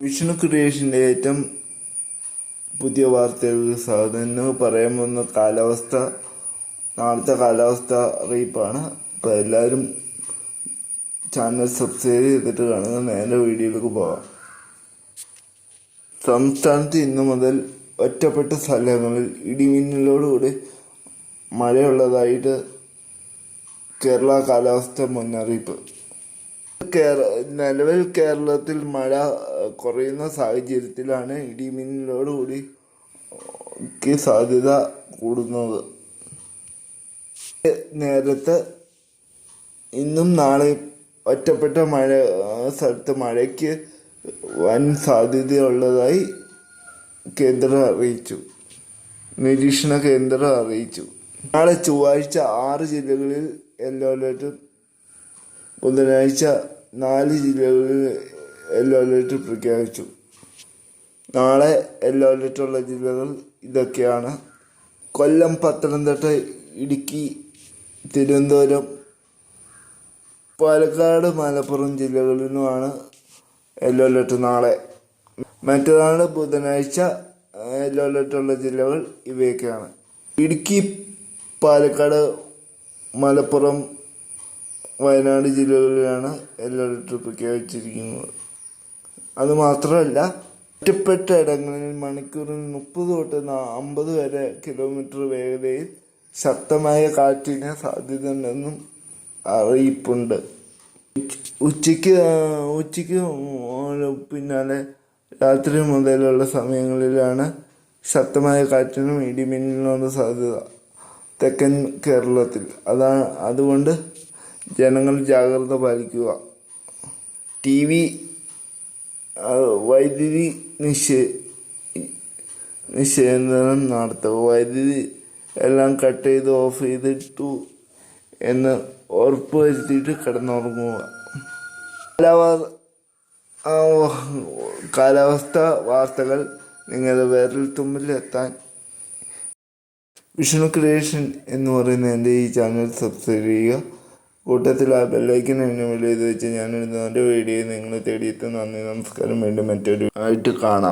വിഷ്ണു ക്രിയേഷന്റെ ഏറ്റവും പുതിയ വാർത്തകൾക്ക് സ്വാഗതം ഇന്ന് പറയാൻ കാലാവസ്ഥ നാളത്തെ കാലാവസ്ഥ അറിയിപ്പാണ്. അപ്പോൾ എല്ലാവരും ചാനൽ സബ്സ്ക്രൈബ് ചെയ്തിട്ട് കാണുക. നേരെ വീഡിയോയിലേക്ക് പോകാം സംസ്ഥാനത്ത് ഇന്നു മുതൽ ഒറ്റപ്പെട്ട സ്ഥലങ്ങളിൽ ഇടിമിന്നലോടുകൂടി മഴയുള്ളതായിട്ട് കേരള കാലാവസ്ഥ മുന്നറിയിപ്പ്. കേര നിലവിൽ കേരളത്തിൽ മഴ കുറയുന്ന സാഹചര്യത്തിലാണ് ഇടിമിന്നലോടുകൂടി ക്ക് സാധ്യത കൂടുന്നത്. നേരത്തെ ഇന്നും നാളെ ഒറ്റപ്പെട്ട മഴ സ്ഥലത്ത് മഴയ്ക്ക് വൻ സാധ്യതയുള്ളതായി കേന്ദ്രം അറിയിച്ചു. നിരീക്ഷണ കേന്ദ്രം അറിയിച്ചു. നാളെ ചൊവ്വാഴ്ച ആറ് ജില്ലകളിൽ യെല്ലോ അലേർട്ടും ബുധനാഴ്ച നാല് ജില്ലകളിൽ യെല്ലോ അലേർട്ട് പ്രഖ്യാപിച്ചു. നാളെ യെല്ലോ അലേർട്ടുള്ള ജില്ലകൾ ഇതൊക്കെയാണ്. കൊല്ലം പത്തനംതിട്ട ഇടുക്കി തിരുവനന്തപുരം പാലക്കാട് മലപ്പുറം ജില്ലകളിലുമാണ് യെല്ലോ അലേർട്ട് നാളെ. മറ്റന്നാൾ ബുധനാഴ്ച യെല്ലോ അലേർട്ടുള്ള ജില്ലകൾ ഇവയൊക്കെയാണ്. ഇടുക്കി പാലക്കാട് മലപ്പുറം വയനാട് ജില്ലകളിലാണ് യെല്ലോ പ്രഖ്യാപിച്ചിരിക്കുന്നത് അത് മാത്രമല്ല ഒറ്റപ്പെട്ട ഇടങ്ങളിൽ മണിക്കൂറിൽ മുപ്പത് തൊട്ട് അമ്പത് വരെ കിലോമീറ്റർ വേഗതയിൽ ശക്തമായ കാറ്റിന് സാധ്യത ഉണ്ടെന്നും അറിയിപ്പുണ്ട്. ഉച്ചയ്ക്ക് ഉച്ചയ്ക്ക് പിന്നാലെ രാത്രി മുതലുള്ള സമയങ്ങളിലാണ് ശക്തമായ കാറ്റിനും ഇടിമിന്നലിനുള്ള സാധ്യത. തെക്കൻ കേരളത്തിൽ. അതാണ് അതുകൊണ്ട് ജനങ്ങൾ ജാഗ്രത പാലിക്കുക. ടി വി വൈദ്യുതി നിശ്ചയ നിശ്ചയനം നടത്തുക. വൈദ്യുതി എല്ലാം കട്ട് ചെയ്ത് ഓഫ് ചെയ്തിട്ടു എന്ന് ഉറപ്പ് വരുത്തിയിട്ട് കിടന്നുറങ്ങുക കാലാവസ്ഥ വാർത്തകൾ നിങ്ങളുടെ വിരൽ തുമ്പിലെത്താൻ വിഷ്ണു ക്രിയേഷൻ എന്ന് പറയുന്ന എന്റെ ഈ ചാനൽ സബ്സ്ക്രൈബ് ചെയ്യുക. കൂട്ടത്തിൽ ആ ബെല്ലൈക്കൻ എന്നെ ഇത് വെച്ച് ഞാനിടുന്ന എന്റെ വീഡിയോ നിങ്ങൾ തേടിയെത്തും. നന്ദി നമസ്കാരം. വീണ്ടും മറ്റൊരു ആയിട്ട് കാണാം.